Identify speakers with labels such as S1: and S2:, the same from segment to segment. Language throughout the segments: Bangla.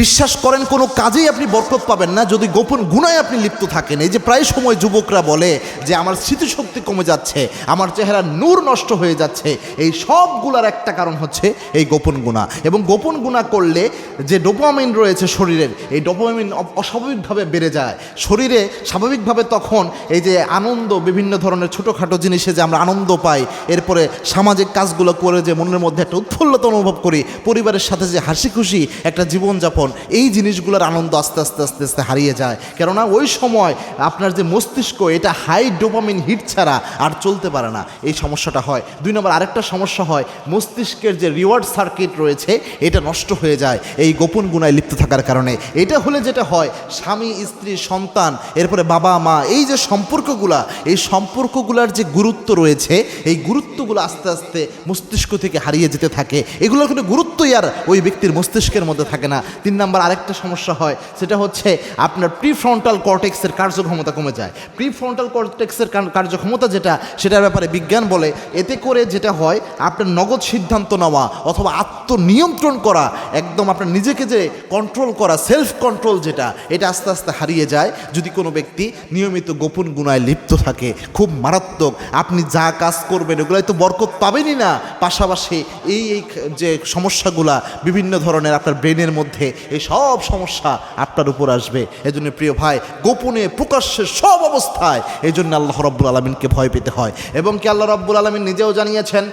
S1: বিশ্বাস করেন, কোনো কাজেই আপনি বরকত পাবেন না। যদি গোপন গুণায় আপনি লিপ্ত থাকেন, এই যে প্রায় সময় যুবকরা বলে যে, আমার স্মৃতিশক্তি কমে যাচ্ছে, আমার চেহারা নূর নষ্ট হয়ে যাচ্ছে। এই সবগুলার একটা কারণ হচ্ছে এই গোপন গুণা। এবং গোপন গুণা করলে যে ডোপামিন রয়েছে শরীরের, এই ডোপামিন অস্বাভাবিকভাবে বেড়ে যায়। শরীরে স্বাভাবিকভাবে তখন এই যে আনন্দ, বিভিন্ন ধরনের ছোটোখাটো জিনিসে যে আমরা আনন্দ পাই, এরপরে সামাজিক কাজগুলো করে যে মনের মধ্যে একটা উৎফুল্লতা অনুভব করি, পরিবারের সাথে যে হাসি খুশি একটা জীবনযাপন এই জিনিসগুলোর আনন্দ আস্তে আস্তে আস্তে আস্তে হারিয়ে যায়, কেননা ওই সময় আপনার যে মস্তিষ্ক, এটা হাই ডোপামিন হিট ছাড়া আর চলতে পারে না। এই সমস্যাটা হয়। দুই নম্বর, আরেকটা সমস্যা হয়, মস্তিষ্কের যে রিওয়ার্ড সার্কিট রয়েছে, এটা নষ্ট হয়ে যায়, এই গোপন গুণায় লিপ্ত থাকার কারণে। এটা হলে যেটা হয়, স্বামী, স্ত্রী, সন্তান, এরপরে বাবা, মা, এই যে সম্পর্কগুলা, এই সম্পর্কগুলার যে গুরুত্ব রয়েছে, এই গুরুত্বগুলো আস্তে আস্তে মস্তিষ্ক থেকে হারিয়ে যেতে থাকে। এগুলোর কোনো গুরুত্বই আর ওই ব্যক্তির মস্তিষ্কের মধ্যে থাকে না। তিন নাম্বার আরেকটা সমস্যা হয়, সেটা হচ্ছে আপনার প্রিফ্রন্টাল কর্টেক্সের কার্যক্ষমতা কমে যায়। প্রিফ্রন্টাল কর্টেক্সের কার্যক্ষমতা যেটা, সেটার ব্যাপারে বিজ্ঞান বলে, এতে করে যেটা হয়, আপনার নগদ সিদ্ধান্ত নেওয়া অথবা আত্মনিয়ন্ত্রণ করা, একদম আপনার নিজেকে যে কন্ট্রোল করা সেলফ কন্ট্রোল যেটা, এটা আস্তে আস্তে হারিয়ে যায়। যদি কোনো ব্যক্তি নিয়মিত গোপন গুণায় লিপ্ত থাকে, খুব মারাত্মক, আপনি যা কাজ করবেন, ওগুলাই তো বরকত পাবেনই না। পাশাপাশি এই এই যে সমস্যাগুলা, বিভিন্ন ধরনের আপনার ব্রেনের মধ্যে এই সব সমস্যা আপনার উপর আসবে। এজন্য প্রিয় ভাই, গোপনে প্রকাশ্যে সব অবস্থায় এই জন্য আল্লাহ রব্বুল আলমিনকে ভয় পেতে হয়। এবং কি আল্লাহ রব্বুল আলমিন নিজেও জানিয়েছেন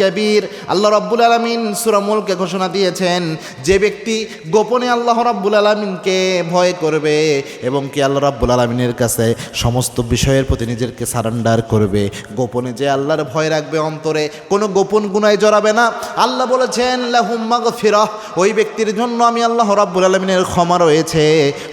S1: কাবীর। আল্লাহ রব্বুল আলমিন সূরা মুলকে ঘোষণা দিয়েছেন, যে ব্যক্তি গোপনে আল্লাহ রাব্বুল আলমিনকে ভয় করবে এবং কি আল্লাহ রাব্বুল আলমিনের কাছে সমস্ত বিষয়ের প্রতি নিজেকে সারেন্ডার করবে। গোপনে যে আল্লাহর ভয় রাখবে অন্তরে, কোনো গোপন গুনায় জড়াবে না। আল্লাহ বলেছেন, লাহুম মাগফিরাহ। ওই ব্যক্তির জন্য আমি আল্লাহ রাব্বুল আলমিনের ক্ষমা রয়েছে।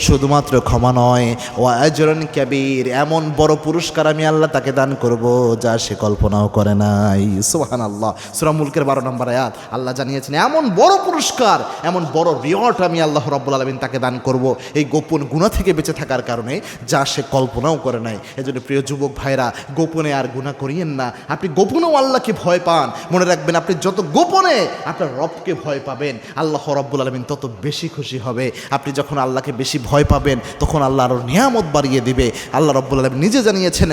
S1: শুধুমাত্র ক্ষমা নয় ও আজরন কাবীর, এমন বড় পুরস্কার আমি আল্লাহ তাকে দান করব, যা সে কল্পনাও করে নাই। সুবহান আল্লাহ সুরামুলকের বারো নম্বর আয়াত, আল্লাহ জানিয়েছেন, এমন বড় পুরস্কার, এমন বড় রিওয়ার্ড আমি আল্লাহ রাব্বুল আলমিন তাকে দান করব। এই গোপন গুণা থেকে বেঁচে থাকার কারণে, যা সে কল্পনাও করে নাই। এজন্য প্রিয় যুবক ভাইরা, গোপনে আর গুণা করিয়েন না। আপনি গোপনেও আল্লাহকে ভয় পান। মনে রাখবেন আপনি যত গোপনে আপনার রবকে ভয় পাবেন, আল্লাহ রব্বুল আলমিন তত বেশি খুশি হবে। আপনি যখন আল্লাহকে বেশি ভয় পাবেন, তখন আল্লাহ আরও নিয়ামত বাড়িয়ে দিবে। আল্লাহ রব্বুল আলমিন নিজে জানিয়েছেন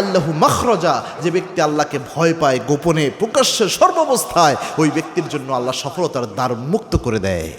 S1: আল্লাহু মখরজা। যে ব্যক্তি আল্লাহকে ভয় পায় গোপনে, প্রকাশ্যে, সর্বাবস্থায়, ওই ব্যক্তির জন্য আল্লাহ সফলতার দ্বার মুক্ত করে দেয়।